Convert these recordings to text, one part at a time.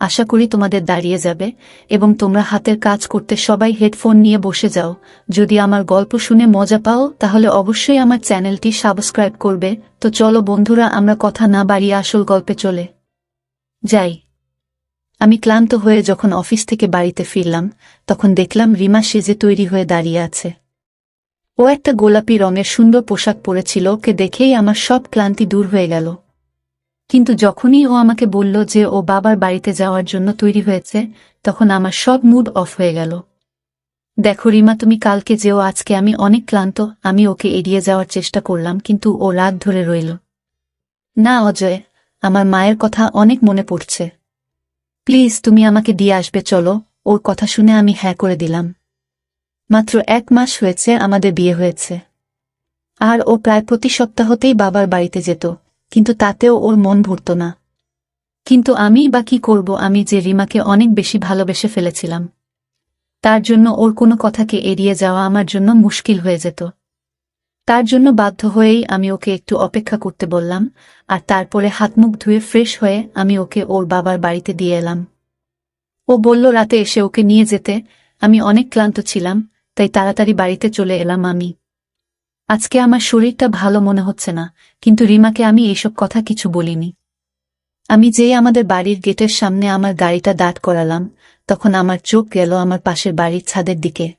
আশা করি তোমাদের দাঁড়িয়ে যাবে, এবং তোমরা হাতের কাজ করতে সবাই হেডফোন নিয়ে বসে যাও। যদি আমার গল্প শুনে মজা পাও, তাহলে অবশ্যই আমার চ্যানেলটি সাবস্ক্রাইব করবে। তো চলো বন্ধুরা, আমরা কথা না বাড়িয়ে আসল গল্পে চলে যাই। আমি ক্লান্ত হয়ে যখন অফিস থেকে বাড়িতে ফিরলাম, তখন দেখলাম রিমা সেজে তৈরি হয়ে দাঁড়িয়ে আছে। ও একটা গোলাপি রঙের সুন্দর পোশাক পরেছিল, ওকে দেখেই আমার সব ক্লান্তি দূর হয়ে গেল। কিন্তু যখনই ও আমাকে বলল যে ও বাবার বাড়িতে যাওয়ার জন্য তৈরি হয়েছে, তখন আমার সব মুড অফ হয়ে গেল। দেখো রিমা, তুমি কালকে যেও, আজকে আমি অনেক ক্লান্ত, আমি ওকে এড়িয়ে যাওয়ার চেষ্টা করলাম, কিন্তু ও রাগ ধরে রইল। না অজয়, আমার মায়ের কথা অনেক মনে পড়ছে। প্লিজ, তুমি আমাকে দিয়ে আসবে, চলো, ওর কথা শুনে আমি হ্যাঁ করে দিলাম। মাত্র এক মাস হয়েছে আমাদের বিয়ে হয়েছে। আর ও প্রায় প্রতি সপ্তাহতেই বাবার বাড়িতে যেত। কিন্তু তাতেও ওর মন ভরত না। কিন্তু আমি বা কি করব আমি যে রিমাকে অনেক বেশি ভালোবেসে ফেলেছিলাম। তার জন্য ওর কোনো কথাকে এড়িয়ে যাওয়া আমার জন্য মুশকিল হয়ে যেত। তার জন্য বাধ্য হয়েই আমি ওকে একটু অপেক্ষা করতে বললাম, আর তারপরে হাতমুখ ধুয়ে ফ্রেশ হয়ে আমি ওকে ওর বাবার বাড়িতে দিয়ে এলাম। ও বলল, রাতে এসে ওকে নিয়ে যেতে। আমি অনেক ক্লান্ত ছিলাম, তাই তাড়াতাড়ি বাড়িতে চলে এলাম আমি। আজকে আমার শরীরটা ভালো মনে হচ্ছে না, কিন্তু রিমাকে আমি এইসব কথা কিছু বলিনি। আমি যেই আমাদের বাড়ির গেটের সামনে আমার গাড়িটা দাঁড় করালাম, তখন আমার চোখ গেল আমার পাশের বাড়ির ছাদের দিকে।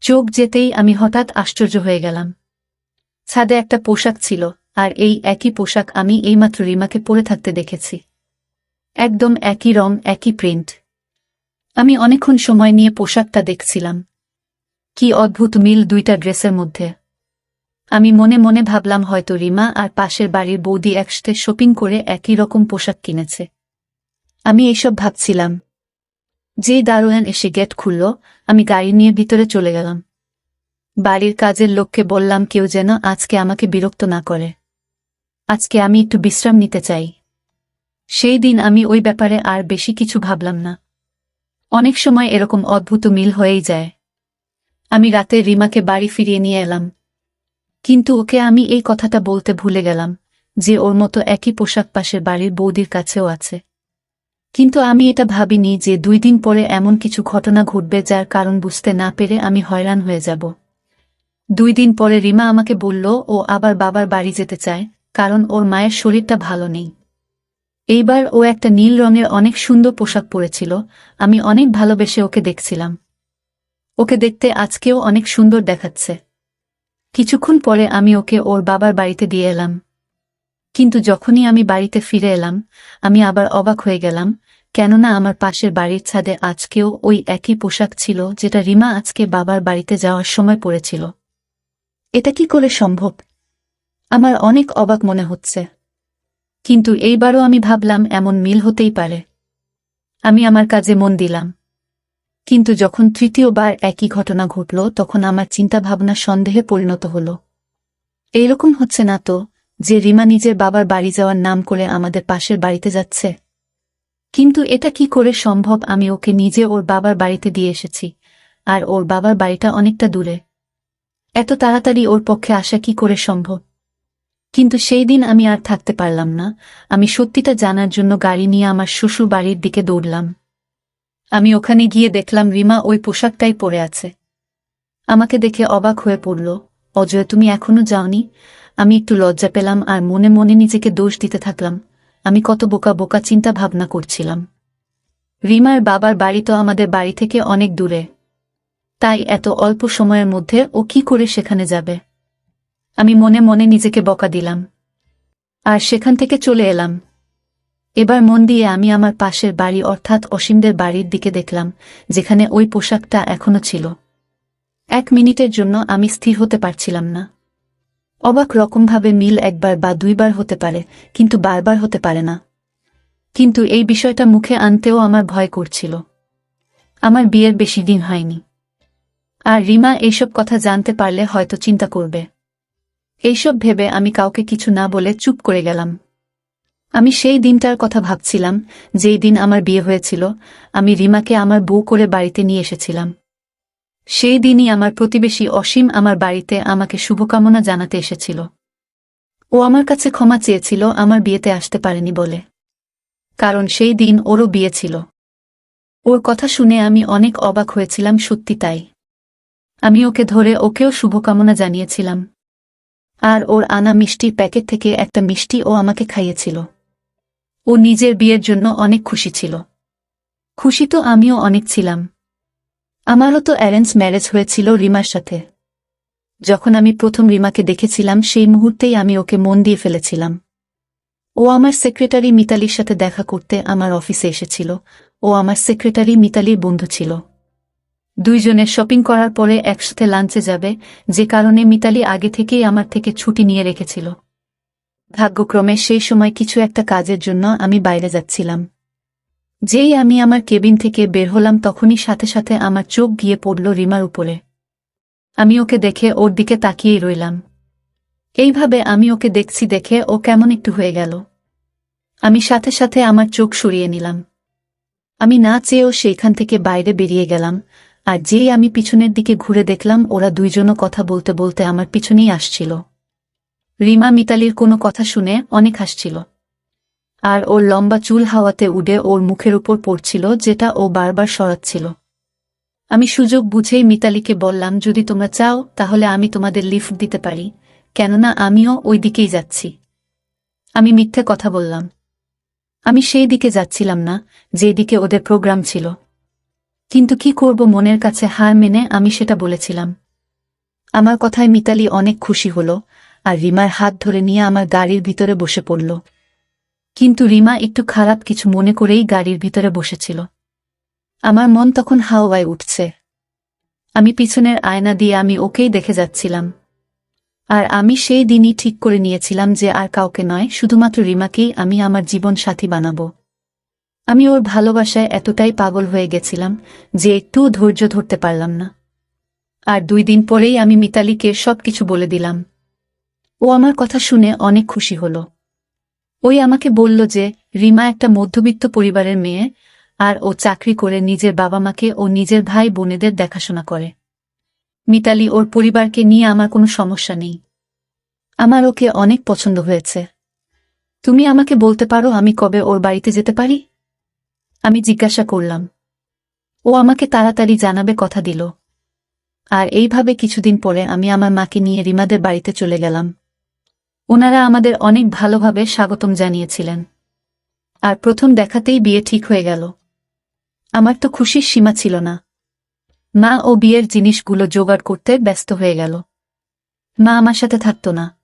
চোখ যেতেই আমি হঠাৎ আশ্চর্য হয়ে গেলাম। ছাদে একটা পোশাক ছিল, আর এই একই পোশাক আমি এইমাত্র রিমাকে পরে থাকতে দেখেছি। একদম একই রং, একই প্রিন্ট। আমি অনেকক্ষণ সময় নিয়ে পোশাকটা দেখছিলাম। কি অদ্ভুত মিল দুইটা ড্রেসের মধ্যে। আমি মনে মনে ভাবলাম হয়তো রিমা আর পাশের বাড়ির বৌদি একসাথে শপিং করে একই রকম পোশাক কিনেছে। আমি এইসব ভাবছিলাম। যেই দারোয়ান এসে গেট খুলল, আমি গাড়ি নিয়ে ভিতরে চলে গেলাম। বাড়ির কাজের লোককে বললাম কেউ যেন আজকে আমাকে বিরক্ত না করে। আজকে আমি একটু বিশ্রাম নিতে চাই। সেই দিন আমি ওই ব্যাপারে আর বেশি কিছু ভাবলাম না। অনেক সময় এরকম অদ্ভুত মিল হয়েই যায়। আমি রাতে রিমাকে বাড়ি ফিরিয়ে নিয়ে এলাম। কিন্তু ওকে আমি এই কথাটা বলতে ভুলে গেলাম, যে ওর মতো একই পোশাক পাশের বাড়ির বৌদির কাছেও আছে। কিন্তু আমি এটা ভাবিনি যে দুই দিন পরে এমন কিছু ঘটনা ঘটবে যার কারণ বুঝতে না পেরে আমি হয়রান হয়ে যাব। দুই দিন পরে রিমা আমাকে বলল, ও আবার বাবার বাড়ি যেতে চায়, কারণ ওর মায়ের শরীরটা ভালো নেই। এইবার ও একটা নীল রঙের অনেক সুন্দর পোশাক পরেছিল, আমি অনেক ভালোবেসে ওকে দেখছিলাম। ওকে দেখতে আজকেও অনেক সুন্দর দেখাচ্ছে। কিছুক্ষণ পরে আমি ওকে ওর বাবার বাড়িতে দিয়ে এলাম। কিন্তু যখনই আমি বাড়িতে ফিরে এলাম, আমি আবার অবাক হয়ে গেলাম, কেননা আমার পাশের বাড়ির ছাদে আজকেও ওই একই পোশাক ছিল যেটা রিমা আজকে বাবার বাড়িতে যাওয়ার সময় পড়েছিল এটা কি করে সম্ভব? আমার অনেক অবাক মনে হচ্ছে। কিন্তু এইবারও আমি ভাবলাম এমন মিল হতেই পারে। আমি আমার কাজে মন দিলাম। কিন্তু যখন তৃতীয়বার একই ঘটনা ঘটল, তখন আমার চিন্তাভাবনা সন্দেহে পরিণত হল। এইরকম হচ্ছে না তো যে রিমা নিজের বাবার বাড়ি যাওয়ার নাম করে আমাদের পাশের বাড়িতে যাচ্ছে? কিন্তু এটা কি করে সম্ভব? আমি ওকে নিজে ওর বাবার বাড়িতে দিয়ে এসেছি, আর ওর বাবার বাড়িটা অনেকটা দূরে। এত তাড়াতাড়ি ওর পক্ষে আসা কি করে সম্ভব? কিন্তু সেই দিন আমি আর থাকতে পারলাম না। আমি সত্যিটা জানার জন্য গাড়ি নিয়ে আমার শ্বশুর বাড়ির দিকে দৌড়লাম। আমি ওখানে গিয়ে দেখলাম রিমা ওই পোশাকটাই পরে আছে। আমাকে দেখে অবাক হয়ে পড়ল, অজয়, তুমি এখনও যাওনি? আমি একটু লজ্জা পেলাম আর মনে মনে নিজেকে দোষ দিতে থাকলাম। আমি কত বোকা বোকা চিন্তা ভাবনা করছিলাম। রিমার বাবার বাড়ি তো আমাদের বাড়ি থেকে অনেক দূরে। তাই এত অল্প সময়ের মধ্যে ও কি করে সেখানে যাবে? আমি মনে মনে নিজেকে বকা দিলাম। আর সেখান থেকে চলে এলাম। এবার মন দিয়ে আমি আমার পাশের বাড়ি অর্থাৎ অসীমদের বাড়ির দিকে দেখলাম, যেখানে ওই পোশাকটা এখনও ছিল। এক মিনিটের জন্য আমি স্থির হতে পারছিলাম না। অবাক রকমভাবে মিল একবার বা দুইবার হতে পারে, কিন্তু বারবার হতে পারে না। কিন্তু এই বিষয়টা মুখে আনতেও আমার ভয় করছিল। আমার বিয়ের বেশি দিন হয়নি। আর রিমা এইসব কথা জানতে পারলে হয়তো চিন্তা করবে। এইসব ভেবে আমি কাউকে কিছু না বলে চুপ করে গেলাম। আমি সেই দিনটার কথা ভাবছিলাম, যেই দিন আমার বিয়ে হয়েছিল, আমি রিমাকে আমার বউ করে বাড়িতে নিয়ে এসেছিলাম। সেই দিনই আমার প্রতিবেশী অসীম আমার বাড়িতে আমাকে শুভকামনা জানাতে এসেছিল। ও আমার কাছে ক্ষমা চেয়েছিল, আমার বিয়েতে আসতে পারেনি বলে। কারণ সেই দিন ওরও বিয়ে ছিল। ওর কথা শুনে আমি অনেক অবাক হয়েছিলাম, সত্যি তাই। আমি ওকে ধরে ওকেও শুভকামনা জানিয়েছিলাম। আর ওর আনা মিষ্টির প্যাকেট থেকে একটা মিষ্টি ও আমাকে খাইয়েছিল। ও নিজের বিয়ের জন্য অনেক খুশি ছিল। খুশি তো আমিও অনেক ছিলাম। আমারও তো অ্যারেঞ্জ ম্যারেজ হয়েছিল রিমার সাথে। যখন আমি প্রথম রিমাকে দেখেছিলাম, সেই মুহূর্তেই আমি ওকে মন দিয়ে ফেলেছিলাম। ও আমার সেক্রেটারি মিতালির সাথে দেখা করতে আমার অফিসে এসেছিল। ও আমার সেক্রেটারি মিতালির বন্ধু ছিল। দুইজনে শপিং করার পরে একসাথে লাঞ্চে যাবে, যে কারণে মিতালি আগে থেকেই আমার থেকে ছুটি নিয়ে রেখেছিল। ভাগ্যক্রমে সেই সময় কিছু একটা কাজের জন্য আমি বাইরে যাচ্ছিলাম। যেই আমি আমার কেবিন থেকে বের হলাম তখনই সাথে সাথে আমার চোখ গিয়ে পড়ল রিমার উপরে। আমি ওকে দেখে ওর দিকে তাকিয়েই রইলাম। এইভাবে আমি ওকে দেখছি দেখে ও কেমন একটু হয়ে গেল। আমি সাথে সাথে আমার চোখ সরিয়ে নিলাম। আমি না চেয়েও সেইখান থেকে বাইরে বেরিয়ে গেলাম, আর যেই আমি পিছনের দিকে ঘুরে দেখলাম ওরা দুইজনও কথা বলতে বলতে আমার পিছনেই আসছিল। রিমা মিতালির কোনো কথা শুনে অনেক হাসছিল। আর ওর লম্বা চুল হাওয়াতে উড়ে ওর মুখের উপর পড়ছিল, যেটা ও বারবার সরাচ্ছিল। আমি সুযোগ বুঝেই মিতালিকে বললাম, যদি তোমরা চাও, তাহলে আমি তোমাদের লিফট দিতে পারি। কেননা আমিও ওই দিকেই যাচ্ছি। আমি মিথ্যে কথা বললাম। আমি সেই দিকে যাচ্ছিলাম না, যেই দিকে ওদের প্রোগ্রাম ছিল। কিন্তু কি করব মনের কাছে হার মেনে আমি সেটা বলেছিলাম। আমার কথায় মিতালি অনেক খুশি হল আর রিমার হাত ধরে নিয়ে আমার গাড়ির ভিতরে বসে পড়ল। কিন্তু রিমা একটু খারাপ কিছু মনে করেই গাড়ির ভিতরে বসেছিল। আমার মন তখন হাওয়ায় উঠছে। আমি পিছনের আয়না দিয়ে আমি ওকেই দেখে যাচ্ছিলাম। আর আমি সেই দিনই ঠিক করে নিয়েছিলাম যে আর কাউকে নয়, শুধুমাত্র রিমাকেই আমি আমার জীবন সাথী বানাবো। আমি ওর ভালোবাসায় এতটাই পাগল হয়ে গেছিলাম যে একটুও ধৈর্য ধরতে পারলাম না। আর দুই দিন পরেই আমি মিতালিকে সবকিছু বলে দিলাম। ও আমার কথা শুনে অনেক খুশি হল। ওই আমাকে বলল যে, রিমা একটা মধ্যবিত্ত পরিবারের মেয়ে আর ও চাকরি করে নিজের বাবা মাকে ও নিজের ভাই বোনেদের দেখাশোনা করে। মিতালি, ওর পরিবারকে নিয়ে আমার কোনো সমস্যা নেই। আমার ওকে অনেক পছন্দ হয়েছে। তুমি আমাকে বলতে পারো আমি কবে ওর বাড়িতে যেতে পারি? আমি জিজ্ঞাসা করলাম। ও আমাকে তাড়াতাড়ি জানাবে কথা দিল। আর এইভাবে কিছুদিন পরে আমি আমার মাকে নিয়ে রিমাদের বাড়িতে চলে গেলাম। ওনারা আমাদের অনেক ভালোভাবে স্বাগতম জানিয়েছিলেন। আর প্রথম দেখাতেই বিয়ে ঠিক হয়ে গেল। আমার তো খুশির সীমা ছিল না। মা ও বিয়ের জিনিসগুলো জোগাড় করতে ব্যস্ত হয়ে গেল। মা আমার সাথে থাকত না।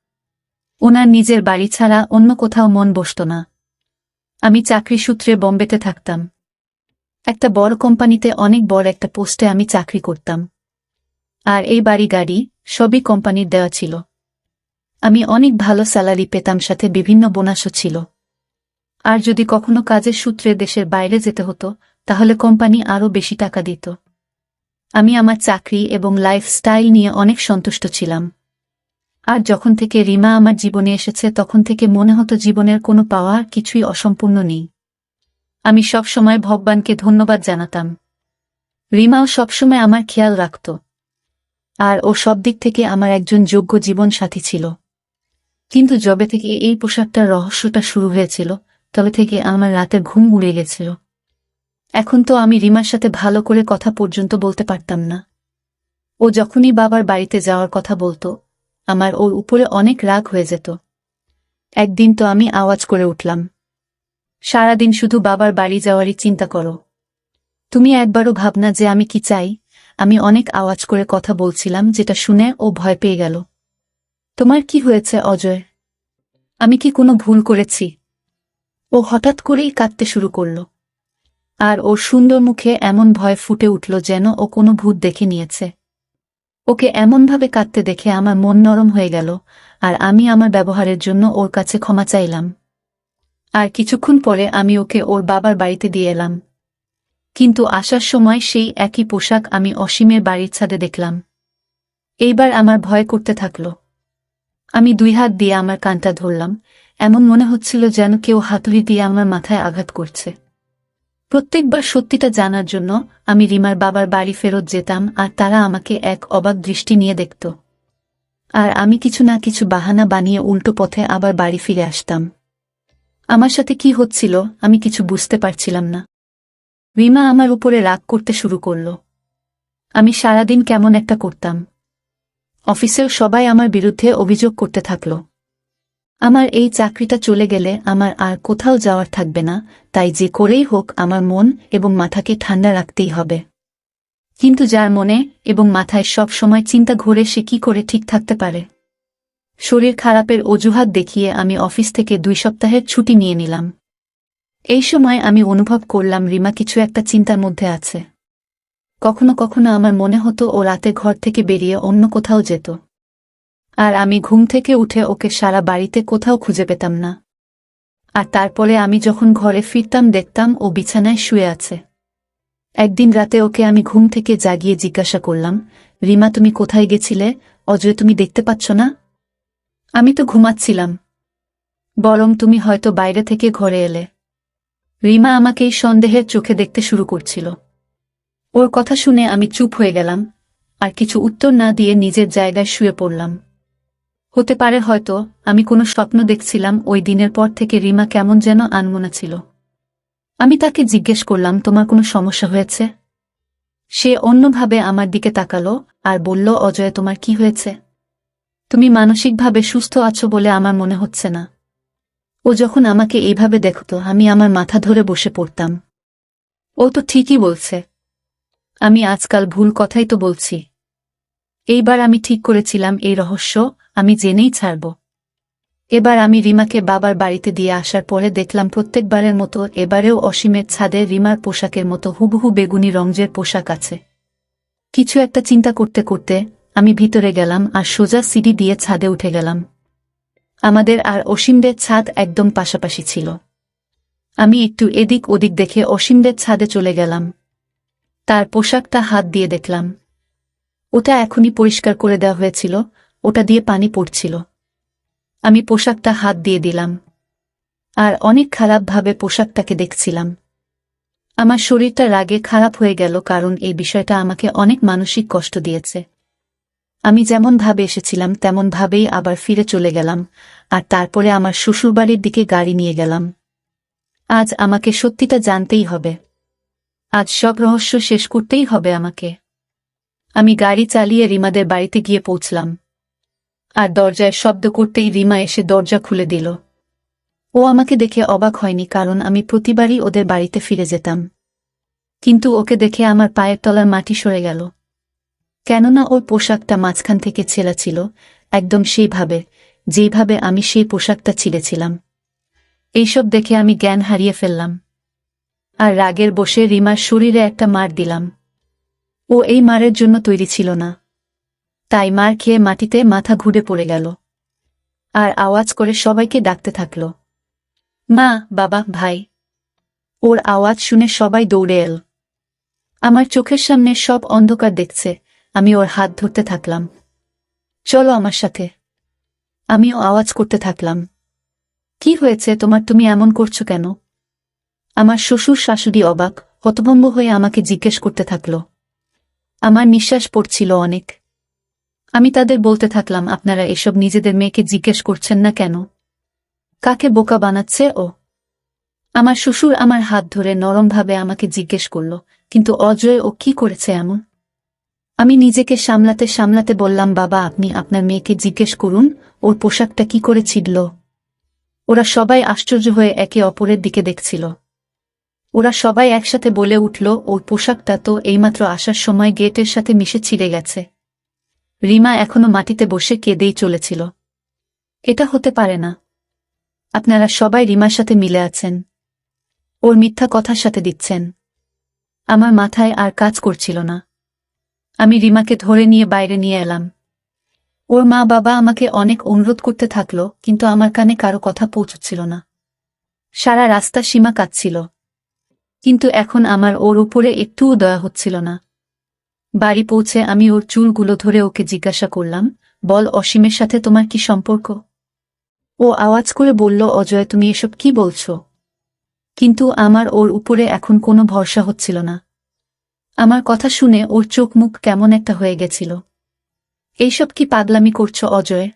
ওনার নিজের বাড়ি ছাড়া অন্য কোথাও মন বসত না। আমি চাকরি সূত্রে বম্বেতে থাকতাম। একটা বড় কোম্পানিতে অনেক বড় একটা পোস্টে আমি চাকরি করতাম। আর এই বাড়ি গাড়ি সবই কোম্পানির দেওয়া ছিল। আমি অনেক ভালো স্যালারি পেতাম সাথে বিভিন্ন বোনাসও ছিল। আর যদি কখনো কাজের সূত্রে দেশের বাইরে যেতে হতো, তাহলে কোম্পানি আরও বেশি টাকা দিত। আমি আমার চাকরি এবং লাইফস্টাইল নিয়ে অনেক সন্তুষ্ট ছিলাম। আর যখন থেকে রিমা আমার জীবনে এসেছে, তখন থেকে মনে হতো জীবনের কোনো পাওয়া কিছুই অসম্পূর্ণ নেই। আমি সব সময় ভগবানকে ধন্যবাদ জানাতাম। রিমাও সবসময় আমার খেয়াল রাখত। আর ও সব দিক থেকে আমার একজন যোগ্য জীবন সাথী ছিল। কিন্তু যবে থেকে এই পোশাকটার রহস্যটা শুরু হয়েছিল, তবে থেকে আমার রাতে ঘুম উড়ে গেছিল। এখন তো আমি রিমার সাথে ভালো করে কথা পর্যন্ত বলতে পারতাম না। ও যখনই বাবার বাড়িতে যাওয়ার কথা বলতো, আমার ওর উপরে অনেক রাগ হয়ে যেত। একদিন তো আমি আওয়াজ করে উঠলাম, সারাদিন শুধু বাবার বাড়ি যাওয়ারই চিন্তা করো। তুমি একবারও ভাবনা যে আমি কি চাই? আমি অনেক আওয়াজ করে কথা বলছিলাম, যেটা শুনে ও ভয় পেয়ে গেল। তোমার কি হয়েছে, অজয়? আমি কি কোনো ভুল করেছি? ও হঠাৎ করেই কাঁদতে শুরু করল। আর ওর সুন্দর মুখে এমন ভয় ফুটে উঠল যেন ও কোনো ভূত দেখে নিয়েছে। ওকে এমনভাবে কাঁদতে দেখে আমার মন নরম হয়ে গেল, আর আমি আমার ব্যবহারের জন্য ওর কাছে ক্ষমা চাইলাম। আর কিছুক্ষণ পরে আমি ওকে ওর বাবার বাড়িতে দিয়ে এলাম। কিন্তু আসার সময় সেই একই পোশাক আমি অসীমের বাড়ির ছাদে দেখলাম। এইবার আমার ভয় করতে থাকল। আমি দুই হাত দিয়ে আমার কানটা ধরলাম, এমন মনে হচ্ছিল যেন কেউ হাতুড়ি দিয়ে আমার মাথায় আঘাত করছে। প্রত্যেকবার সত্যিটা জানার জন্য আমি রিমার বাবার বাড়ি ফেরত যেতাম আর তারা আমাকে এক অবাক দৃষ্টি নিয়ে দেখত। আর আমি কিছু না কিছু বাহানা বানিয়ে উল্টো পথে আবার বাড়ি ফিরে আসতাম। আমার সাথে কি হচ্ছিল আমি কিছু বুঝতে পারছিলাম না। রিমা আমার উপরে রাগ করতে শুরু করল। আমি সারাদিন কেমন একটা করতাম। অফিসেও সবাই আমার বিরুদ্ধে অভিযোগ করতে থাকল। আমার এই চাকরিটা চলে গেলে আমার আর কোথাও যাওয়ার থাকবে না, তাই যে করেই হোক আমার মন এবং মাথাকে ঠান্ডা রাখতেই হবে। কিন্তু যার মনে এবং মাথায় সব সময় চিন্তা ঘোরে সে কি করে ঠিক থাকতে পারে? শরীর খারাপের অজুহাত দেখিয়ে আমি অফিস থেকে দুই সপ্তাহের ছুটি নিয়ে নিলাম। এই সময় আমি অনুভব করলাম রিমা কিছু একটা চিন্তার মধ্যে আছে। কখনো কখনো আমার মনে হতো ও রাতে ঘর থেকে বেরিয়ে অন্য কোথাও যেত। আর আমি ঘুম থেকে উঠে ওকে সারা বাড়িতে কোথাও খুঁজে পেতাম না। আর তারপরে আমি যখন ঘরে ফিরতাম দেখতাম ও বিছানায় শুয়ে আছে। একদিন রাতে ওকে আমি ঘুম থেকে জাগিয়ে জিজ্ঞাসা করলাম, রিমা, তুমি কোথায় গেছিলে? অজয়, তুমি দেখতে পাচ্ছ না? আমি তো ঘুমাচ্ছিলাম। বরং তুমি হয়তো বাইরে থেকে ঘরে এলে। রিমা আমাকে এই সন্দেহের চোখে দেখতে শুরু করছিল। ওর কথা শুনে আমি চুপ হয়ে গেলাম, আর কিছু উত্তর না দিয়ে নিজের জায়গায় শুয়ে পড়লাম। হতে পারে হয়তো আমি কোনো স্বপ্ন দেখছিলাম ওই দিনের পর থেকে রিমা কেমন যেন আনমনা ছিল। আমি তাকে জিজ্ঞেস করলাম, তোমার কোনো সমস্যা হয়েছে? সে অন্যভাবে আমার দিকে তাকালো আর বলল, অজয়, তোমার কি হয়েছে? তুমি মানসিকভাবে সুস্থ আছো বলে আমার মনে হচ্ছে না। ও যখন আমাকে এইভাবে দেখত, আমি আমার মাথা ধরে বসে পড়তাম। ও তো ঠিকই বলছে আমি আজকাল ভুল কথাই তো বলছি। এইবার আমি ঠিক করেছিলাম এই রহস্য, আমি জেনেই ছাড়ব। এবার আমি রিমাকে বাবার বাড়িতে দিয়ে আসার পরে দেখলাম প্রত্যেকবারের মতো এবারেও অসীমের ছাদে রিমার পোশাকের মতো হুবহু বেগুনি রঙের পোশাক আছে। কিছু একটা চিন্তা করতে করতে আমি ভিতরে গেলাম আর সোজা সিঁড়ি দিয়ে ছাদে উঠে গেলাম। আমাদের আর অসীমদের ছাদ একদম পাশাপাশি ছিল। আমি একটু এদিক ওদিক দেখে অসীমদের ছাদে চলে গেলাম। তার পোশাকটা হাত দিয়ে দেখলাম। ওটা এখনই পরিষ্কার করে দেওয়া হয়েছিল, ওটা দিয়ে পানি পড়ছিল। আমি পোশাকটা হাত দিয়ে দিলাম। আর অনেক খারাপভাবে পোশাকটাকে দেখছিলাম। আমার শরীরটা রাগে খারাপ হয়ে গেল কারণ এই বিষয়টা আমাকে অনেক মানসিক কষ্ট দিয়েছে। আমি যেমন ভাবে এসেছিলাম তেমনভাবেই আবার ফিরে চলে গেলাম আর তারপরে আমার শ্বশুরবাড়ির দিকে গাড়ি নিয়ে গেলাম। আজ আমাকে সত্যিটা জানতেই হবে। আজ সব রহস্য শেষ করতেই হবে আমাকে। আমি গাড়ি চালিয়ে রিমাদের বাড়িতে গিয়ে পৌঁছলাম। আর দরজায় শব্দ করতেই রিমা এসে দরজা খুলে দিল। ও আমাকে দেখে অবাক হয়নি কারণ আমি প্রতিবারই ওদের বাড়িতে ফিরে যেতাম। কিন্তু ওকে দেখে আমার পায়ের তলার মাটি সরে গেল। কেননা ওর পোশাকটা মাঝখান থেকে ছেঁড়া ছিল, একদম সেইভাবে যেইভাবে আমি সেই পোশাকটা ছিঁড়েছিলাম। এইসব দেখে আমি জ্ঞান হারিয়ে ফেললাম। আর রাগের বসে রিমার শরীরে একটা মার দিলাম। ও এই মারের জন্য তৈরি ছিল না। তাই মার খেয়ে মাটিতে মাথা ঘুরে পড়ে গেল। আর আওয়াজ করে সবাইকে ডাকতে থাকল। মা, বাবা, ভাই। ওর আওয়াজ শুনে সবাই দৌড়ে এল। আমার চোখের সামনে সব অন্ধকার দেখছে। আমি ওর হাত ধরতে থাকলাম। চলো আমার সাথে। আমিও আওয়াজ করতে থাকলাম। কি হয়েছে? তোমার তুমি এমন করছ কেন? আমার শ্বশুর শাশুড়ি অবাক, হতভম্ব হয়ে আমাকে জিজ্ঞেস করতে থাকল। আমার নিঃশ্বাস পড়ছিল অনেক। আমি তাদের বলতে থাকলাম, আপনারা এসব নিজেদের মেয়েকে জিজ্ঞেস করছেন না কেন? কাকে বোকা বানাচ্ছে ও? আমার শ্বশুর আমার হাত ধরে নরমভাবে আমাকে জিজ্ঞেস করল, কিন্তু অজয় ও কি করেছে এমন? আমি নিজেকে সামলাতে সামলাতে বললাম, বাবা, আপনি আপনার মেয়েকে জিজ্ঞেস করুন, ওর পোশাকটা কি করে ছিড়ল? ওরা সবাই আশ্চর্য হয়ে একে অপরের দিকে দেখছিল। ওরা সবাই একসাথে বলে উঠল ওর পোশাকটা তো এইমাত্র আসার সময় গেটের সাথে মিশে ছিঁড়ে গেছে। রিমা এখনও মাটিতে বসে কেঁদেই চলেছিল। এটা হতে পারে না। আপনারা সবাই রিমার সাথে মিলে আছেন। ওর মিথ্যা কথার সাথে দিচ্ছেন। আমার মাথায় আর কাজ করছিল না। আমি রিমাকে ধরে নিয়ে বাইরে নিয়ে এলাম। ওর মা বাবা আমাকে অনেক অনুরোধ করতে থাকল, কিন্তু আমার কানে কারও কথা পৌঁছচ্ছিল না। সারা রাস্তা সীমা কাটছিল কিন্তু এখন আমার ওর উপরে একটুও দয়া হচ্ছিল না। বাড়ি পৌঁছে আমি ওর চুলগুলো ধরে ওকে জিজ্ঞাসা করলাম, বল অসীমের সাথে তোমার কি সম্পর্ক? ও আওয়াজ করে বলল, অজয়, তুমি এসব কি বলছো? কিন্তু আমার ওর উপরে এখন কোনো ভরসা হচ্ছিল না। আমার কথা শুনে ওর চোখ মুখ কেমন একটা হয়ে গেছিল। এইসব কি পাগলামি করছ, অজয়?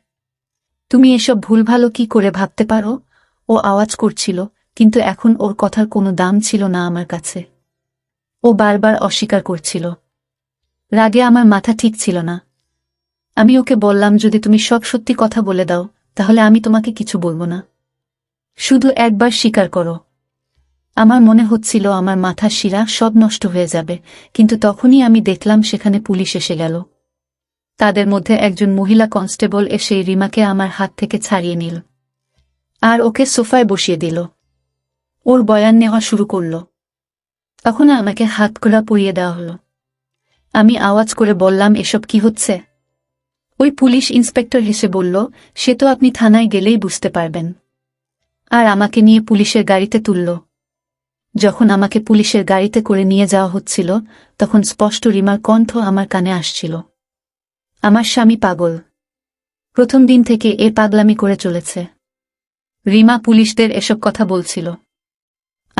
তুমি এসব ভুল ভালো কি করে ভাবতে পারো? ও আওয়াজ করছিল কিন্তু এখন ওর কথার কোনো দাম ছিল না আমার কাছে। ও বারবার অস্বীকার করছিল। রাগে আমার মাথা ঠিক ছিল না। আমি ওকে বললাম, যদি তুমি সব সত্যি কথা বলে দাও, তাহলে আমি তোমাকে কিছু বলব না। শুধু একবার স্বীকার করো। আমার মনে হচ্ছিল আমার মাথার শিরা সব নষ্ট হয়ে যাবে, কিন্তু তখনই আমি দেখলাম সেখানে পুলিশ এসে গেল। তাদের মধ্যে একজন মহিলা কনস্টেবল এসে রিমাকে আমার হাত থেকে ছাড়িয়ে নিল। আর ওকে সোফায় বসিয়ে দিল। ওর বয়ান নেওয়া শুরু করল। তখন আমাকে হাত করা পরিয়ে দেওয়া হলো। আমি আওয়াজ করে বললাম, এসব কি হচ্ছে? ওই পুলিশ ইন্সপেক্টর হেসে বলল, সে তো আপনি থানায় গেলেই বুঝতে পারবেন। আর আমাকে নিয়ে পুলিশের গাড়িতে তুলল। যখন আমাকে পুলিশের গাড়িতে করে নিয়ে যাওয়া হচ্ছিল, তখন স্পষ্ট রিমার কণ্ঠ আমার কানে আসছিল। আমার স্বামী পাগল। প্রথম দিন থেকে এ পাগলামি করে চলেছে। রিমা পুলিশদের এসব কথা বলছিল।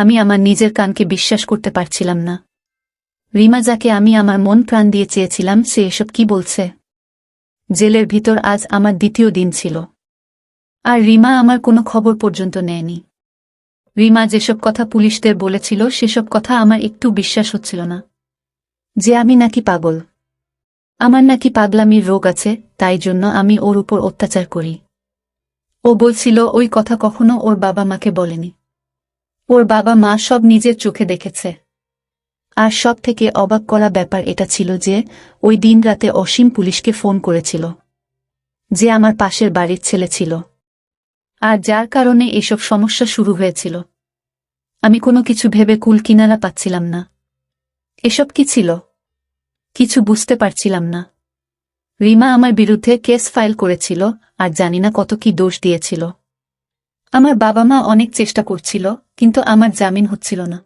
আমি আমার নিজের কানকে বিশ্বাস করতে পারছিলাম না। রিমা যাকে আমি আমার মন প্রাণ দিয়ে চেয়েছিলাম, সে এসব কি বলছে? জেলের ভিতর আজ আমার দ্বিতীয় দিন ছিল। আর রিমা আমার কোনো খবর পর্যন্ত নেয়নি। রিমা যেসব কথা পুলিশদের বলেছিল, সেসব কথা আমার একটু বিশ্বাস হচ্ছিল না। যে আমি নাকি পাগল। আমার নাকি পাগলামির রোগ আছে, তাই জন্য আমি ওর উপর অত্যাচার করি। ও বলছিল, ওই কথা কখনো ওর বাবা মাকে বলেনি। ওর বাবা মা সব নিজের চোখে দেখেছে। আর সব থেকে অবাক করা ব্যাপার এটা ছিল যে, ওই দিন রাতে অসীম পুলিশকে ফোন করেছিল। যে আমার পাশের বাড়ির ছেলে ছিল। আর যার কারণে এসব সমস্যা শুরু হয়েছিল। আমি কোনো কিছু ভেবে কুল কিনারা পাচ্ছিলাম না। এসব কি ছিল? কিছু বুঝতে পারছিলাম না। রিমা আমার বিরুদ্ধে কেস ফাইল করেছিল, আর জানি না কত কি দোষ দিয়েছিল। আমার বাবা মা অনেক চেষ্টা করছিল, কিন্তু আমার জামিন হচ্ছিল না।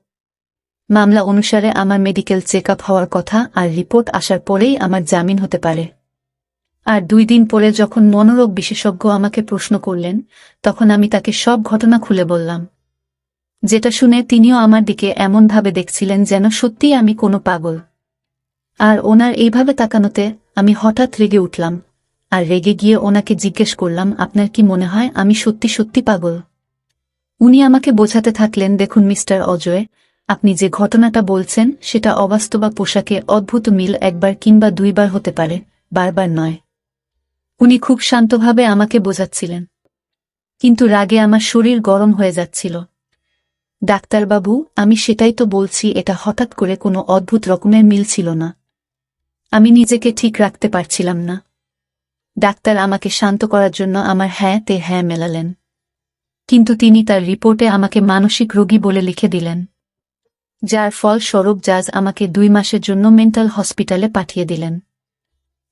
মামলা অনুসারে আমার মেডিকেল চেক হওয়ার কথা আর রিপোর্ট আসার পরেই আমার জামিন হতে পারে। আর দুই দিন পরে যখন মনোরোগ বিশেষজ্ঞ আমাকে প্রশ্ন করলেন, তখন আমি তাকে সব ঘটনা খুলে বললাম। যেটা শুনে তিনিও আমার দিকে এমনভাবে দেখছিলেন যেন সত্যিই আমি কোনো পাগল। আর ওনার এইভাবে তাকানোতে আমি হঠাৎ রেগে উঠলাম। আর রেগে গিয়ে ওনাকে জিজ্ঞেস করলাম, আপনার কি মনে হয় আমি সত্যি সত্যি পাগল? উনি আমাকে বোঝাতে থাকলেন, দেখুন মিস্টার অজয়, আপনি যে ঘটনাটা বলছেন, সেটা অবাস্তবা পোশাকে অদ্ভুত মিল একবার কিংবা দুইবার হতে পারে, বারবার নয়। উনি খুব শান্তভাবে আমাকে বোঝাচ্ছিলেন। কিন্তু রাগে আমার শরীর গরম হয়ে যাচ্ছিল। ডাক্তারবাবু, আমি সেটাই তো বলছি, এটা হঠাৎ করে কোনো অদ্ভুত রকমের মিল ছিল না। আমি নিজেকে ঠিক রাখতে পারছিলাম না। ডাক্তার আমাকে শান্ত করার জন্য আমার হ্যাঁ তে হ্যাঁ মেলালেন। কিন্তু তিনি তার রিপোর্টে আমাকে মানসিক রোগী বলে লিখে দিলেন। যার ফলস্বরূপ জাজ আমাকে দুই মাসের জন্য মেন্টাল হসপিটালে পাঠিয়ে দিলেন।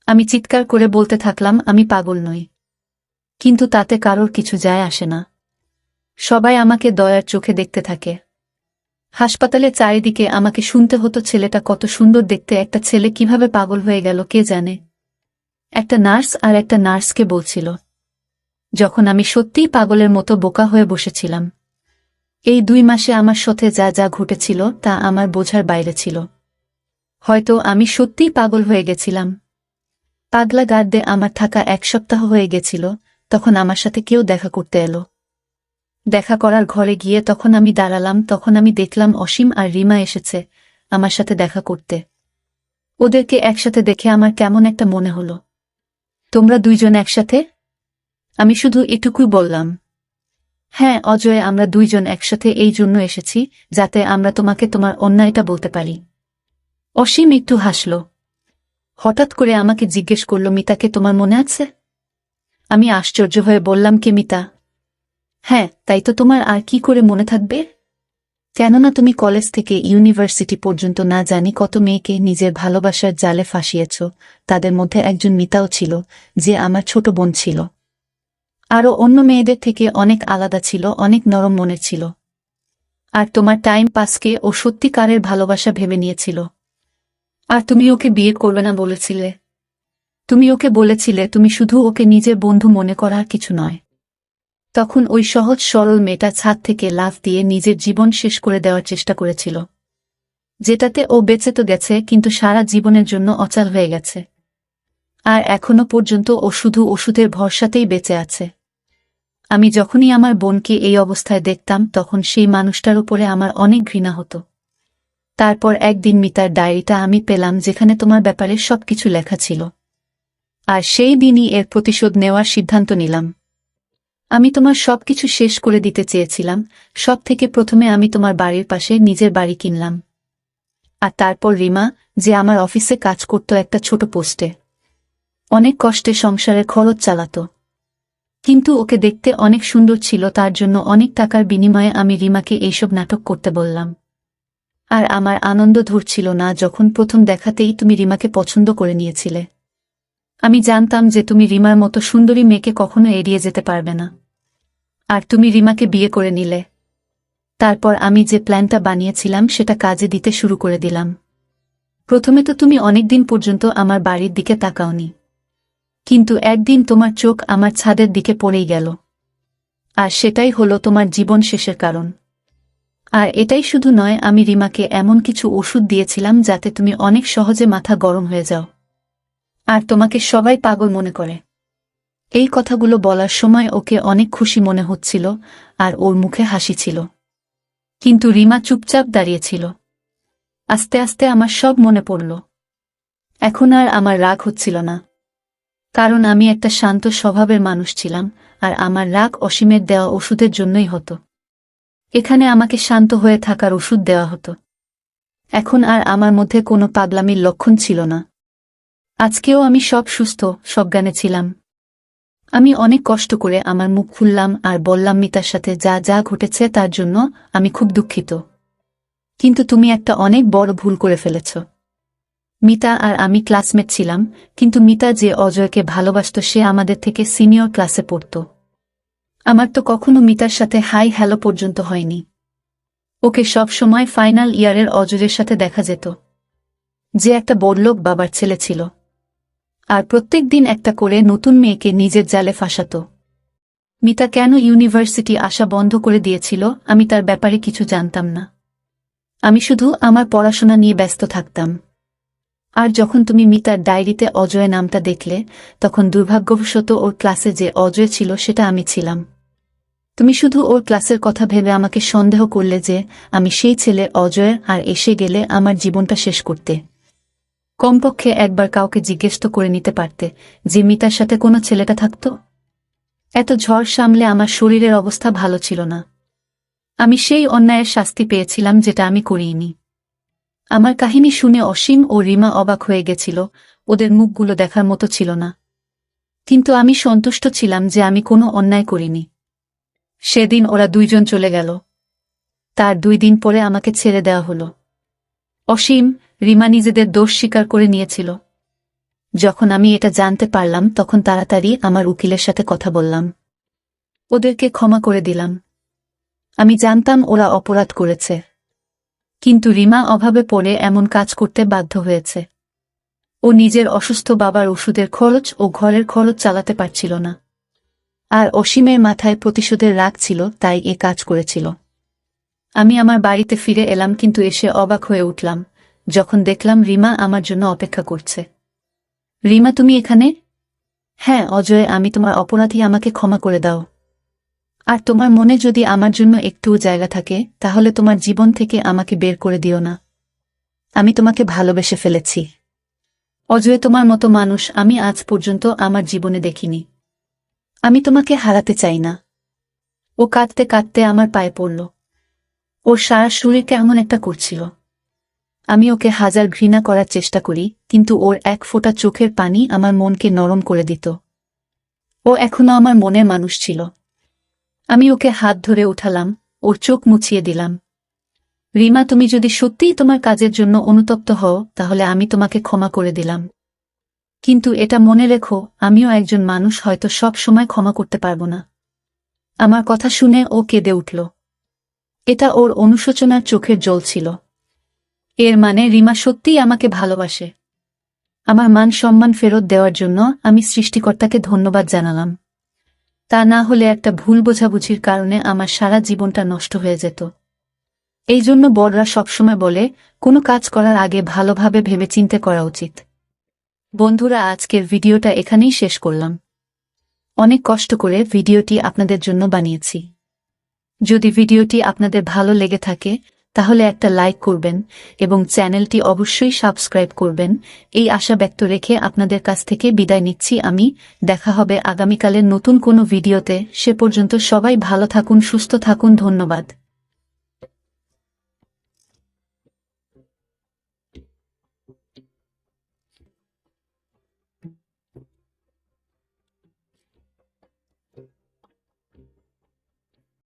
আমি চিৎকার করে বলতে থাকলাম, আমি পাগল নই। কিন্তু তাতে কারোর কিছু যায় আসে না। সবাই আমাকে দয়ার চোখে দেখতে থাকে। হাসপাতালে চারিদিকে আমাকে শুনতে হতো ছেলেটা কত সুন্দর দেখতে, একটা ছেলে কীভাবে পাগল হয়ে গেল কে জানে। একটা নার্স আর একটা নার্সকে বলছিল। যখন আমি সত্যিই পাগলের মতো বোকা হয়ে বসেছিলাম। এই দুই মাসে আমার সাথে যা যা ঘটেছিল তা আমার বোঝার বাইরে ছিল। হয়তো আমি সত্যিই পাগল হয়ে গেছিলাম। পাগলা গার্ডে আমার থাকা এক সপ্তাহ হয়ে গেছিল, তখন আমার সাথে কেউ দেখা করতে এলো। দেখা করার ঘরে গিয়ে তখন আমি দাঁড়ালাম, তখন আমি দেখলাম অসীম আর রিমা এসেছে আমার সাথে দেখা করতে। ওদেরকে একসাথে দেখে আমার কেমন একটা মনে হলো। তোমরা দুইজন একসাথে? আমি শুধু এটুকুই বললাম। হ্যাঁ অজয়, আমরা দুইজন একসাথে এই জন্য এসেছি, যাতে আমরা তোমাকে তোমার অন্যায়টা বলতে পারি। অসীম একটু হাসল। হঠাৎ করে আমাকে জিজ্ঞেস করল, মিতাকে তোমার মনে আছে? আমি আশ্চর্য হয়ে বললাম, কে মিতা? হ্যাঁ তাই তো তোমার আর কি করে মনে থাকবে? কেননা তুমি কলেজ থেকে ইউনিভার্সিটি পর্যন্ত না জানি কত মেয়েকে নিজের ভালোবাসার জালে ফাঁসিয়েছ, তাদের মধ্যে একজন মিতাও ছিল, যে আমার ছোট বোন ছিল। আরও অন্য মেয়েদের থেকে অনেক আলাদা ছিল, অনেক নরম মনের ছিল। আর তোমার টাইম পাসকে ও সত্যিকারের ভালোবাসা ভেবে নিয়েছিল। আর তুমি ওকে বিয়ে করবে না বলেছিলে। তুমি ওকে বলেছিলে, তুমি শুধু ওকে নিজের বন্ধু মনে করার কিছু নয়। তখন ওই সহজ সরল মেয়েটা ছাদ থেকে লাফ দিয়ে নিজের জীবন শেষ করে দেওয়ার চেষ্টা করেছিল। যেটাতে ও বেঁচে তো গেছে, কিন্তু সারা জীবনের জন্য অচাল হয়ে গেছে। আর এখনও পর্যন্ত ও শুধু ওষুধের ভরসাতেই বেঁচে আছে। আমি যখনই আমার বোনকে এই অবস্থায় দেখতাম, তখন সেই মানুষটার উপরে আমার অনেক ঘৃণা হতো। তারপর একদিন মিতার ডায়েরিটা আমি পেলাম, যেখানে তোমার ব্যাপারে সবকিছু লেখা ছিল। আর সেই দিনই এর প্রতিশোধ নেওয়ার সিদ্ধান্ত নিলাম। আমি তোমার সবকিছু শেষ করে দিতে চেয়েছিলাম। সব থেকে প্রথমে আমি তোমার বাড়ির পাশে নিজের বাড়ি কিনলাম। আর তারপর রিমা, যে আমার অফিসে কাজ করত একটা ছোট পোস্টে। অনেক কষ্টে সংসারের খরচ চালাত। কিন্তু ওকে দেখতে অনেক সুন্দর ছিল, তার জন্য অনেক টাকার বিনিময়ে আমি রিমাকে এইসব নাটক করতে বললাম। আর আমার আনন্দ ধরছিল না যখন প্রথম দেখাতেই তুমি রিমাকে পছন্দ করে নিয়েছিলে। আমি জানতাম যে তুমি রিমার মতো সুন্দরী মেয়েকে কখনো এড়িয়ে যেতে পারবে না। আর তুমি রিমাকে বিয়ে করে নিলে। তারপর আমি যে প্ল্যানটা বানিয়েছিলাম সেটা কাজে দিতে শুরু করে দিলাম। প্রথমে তো তুমি অনেকদিন পর্যন্ত আমার বাড়ির দিকে তাকাওনি। কিন্তু একদিন তোমার চোখ আমার ছাদের দিকে পড়েই গেল। আর সেটাই হলো তোমার জীবন শেষের কারণ। আর এটাই শুধু নয়, আমি রিমাকে এমন কিছু ওষুধ দিয়েছিলাম যাতে তুমি অনেক সহজে মাথা গরম হয়ে যাও। আর তোমাকে সবাই পাগল মনে করে। এই কথাগুলো বলার সময় ওকে অনেক খুশি মনে হচ্ছিল, আর ওর মুখে হাসি ছিল। কিন্তু রিমা চুপচাপ দাঁড়িয়েছিল। আস্তে আস্তে আমার সব মনে পড়ল। এখন আর আমার রাগ হচ্ছিল না। কারণ আমি একটা শান্ত স্বভাবের মানুষ ছিলাম, আর আমার রাগ অসীমের দেওয়া ওষুধের জন্যই হতো। এখানে আমাকে শান্ত হয়ে থাকার ওষুধ দেওয়া হতো। এখন আর আমার মধ্যে কোনো পাগলামির লক্ষণ ছিল না। আজকেও আমি সব সুস্থ সজ্ঞানে ছিলাম। আমি অনেক কষ্ট করে আমার মুখ খুললাম আর বললাম মিতার সাথে যা যা ঘটেছে তার জন্য আমি খুব দুঃখিত। কিন্তু তুমি একটা অনেক বড় ভুল করে ফেলেছ। মিতা আর আমি ক্লাসমেট ছিলাম, কিন্তু মিতা যে অজয়কে ভালোবাসত সে আমাদের থেকে সিনিয়র ক্লাসে পড়ত। আমার তো কখনো মিতার সাথে হাই হ্যালো পর্যন্ত হয়নি। ওকে সব সময় ফাইনাল ইয়ারের অজয়ের সাথে দেখা যেত। যে একটা বড়লোক বাবার ছেলে ছিল। আর প্রত্যেক দিন একটা করে নতুন মেয়েকে নিজের জালে ফাঁসাত। মিতা কেন ইউনিভার্সিটি আসা বন্ধ করে দিয়েছিল, আমি তার ব্যাপারে কিছু জানতাম না। আমি শুধু আমার পড়াশোনা নিয়ে ব্যস্ত থাকতাম। আর যখন তুমি মিতার ডায়েরিতে অজয় নামটা দেখলে, তখন দুর্ভাগ্যবশত ওর ক্লাসে যে অজয় ছিল সেটা আমি ছিলাম। তুমি শুধু ওর ক্লাসের কথা ভেবে আমাকে সন্দেহ করলে যে, আমি সেই ছেলে অজয় আর এসে গেলে আমার জীবনটা শেষ করতে। কমপক্ষে একবার কাউকে জিজ্ঞেস তো করে নিতে পারতে যে মিতার সাথে কোনো ছেলেটা থাকত। এত ঝড় সামলে আমার শরীরের অবস্থা ভালো ছিল না। আমি সেই অন্যায়ের শাস্তি পেয়েছিলাম যেটা আমি করিনি। আমার কাহিনী শুনে অসীম ও রিমা অবাক হয়ে গেছিল, ওদের মুখগুলো দেখার মতো ছিল না। কিন্তু আমি সন্তুষ্ট ছিলাম যে আমি কোনো অন্যায় করিনি। সেদিন ওরা দুইজন চলে গেল। তার দুই দিন পরে আমাকে ছেড়ে দেওয়া হলো। অসীম রিমা নিজেদের দোষ স্বীকার করে নিয়েছিল। যখন আমি এটা জানতে পারলাম, তখন তাড়াতাড়ি আমার উকিলের সাথে কথা বললাম। ওদেরকে ক্ষমা করে দিলাম। আমি জানতাম ওরা অপরাধ করেছে। কিন্তু রিমা অভাবে পড়ে এমন কাজ করতে বাধ্য হয়েছে। ও নিজের অসুস্থ বাবার ওষুধের খরচ ও ঘরের খরচ চালাতে পারছিল না। আর অসীমের মাথায় প্রতিশোধের রাগ ছিল, তাই এ কাজ করেছিল। আমি আমার বাড়িতে ফিরে এলাম, কিন্তু এসে অবাক হয়ে উঠলাম। যখন দেখলাম রিমা আমার জন্য অপেক্ষা করছে। রিমা, তুমি এখানে? হ্যাঁ অজয়, আমি তোমার অপরাধী, আমাকে ক্ষমা করে দাও। আর তোমার মনে যদি আমার জন্য একটুও জায়গা থাকে, তাহলে তোমার জীবন থেকে আমাকে বের করে দিও না। আমি তোমাকে ভালোবেসে ফেলেছি। অজয়, তোমার মতো মানুষ আমি আজ পর্যন্ত আমার জীবনে দেখিনি। আমি তোমাকে হারাতে চাই না। ও কাঁদতে কাঁদতে আমার পায়ে পড়ল। ওর সারা শরীর কেমন একটা করছিল। আমি ওকে হাজার ঘৃণা করার চেষ্টা করি, কিন্তু ওর এক ফোঁটা চোখের পানি আমার মনকে নরম করে দিত। ও এখনও আমার মনের মানুষ ছিল। আমি ওকে হাত ধরে উঠালাম, ওর চোখ মুছিয়ে দিলাম। রিমা, তুমি যদি সত্যিই তোমার কাজের জন্য অনুতপ্ত হও, তাহলে আমি তোমাকে ক্ষমা করে দিলাম। কিন্তু এটা মনে রেখো, আমিও একজন মানুষ হয়তো সব সময় ক্ষমা করতে পারব না। আমার কথা শুনে ও কেঁদে উঠল। এটা ওর অনুশোচনার চোখের জল ছিল। এর মানে রিমা সত্যিই আমাকে ভালোবাসে। আমার মান সম্মান ফেরত দেওয়ার জন্য আমি সৃষ্টিকর্তাকে ধন্যবাদ জানালাম। তা না হলে একটা ভুল বোঝাবুঝির কারণে আমার সারা জীবনটা নষ্ট হয়ে যেত। এই জন্য বড়রা সবসময় বলে, কোনো কাজ করার আগে ভালোভাবে ভেবে চিন্তে করা উচিত। বন্ধুরা, আজকের ভিডিওটা এখানেই শেষ করলাম। অনেক কষ্ট করে ভিডিওটি আপনাদের জন্য বানিয়েছি। যদি ভিডিওটি আপনাদের ভালো লেগে থাকে তাহলে একটা লাইক করবেন এবং চ্যানেলটি অবশ্যই সাবস্ক্রাইব করবেন। এই আশা ব্যক্ত রেখে আপনাদের কাছ থেকে বিদায় নিচ্ছি আমি। দেখা হবে আগামীকালের নতুন কোনো ভিডিওতে। সে পর্যন্ত সবাই ভালো থাকুন, সুস্থ থাকুন, ধন্যবাদ।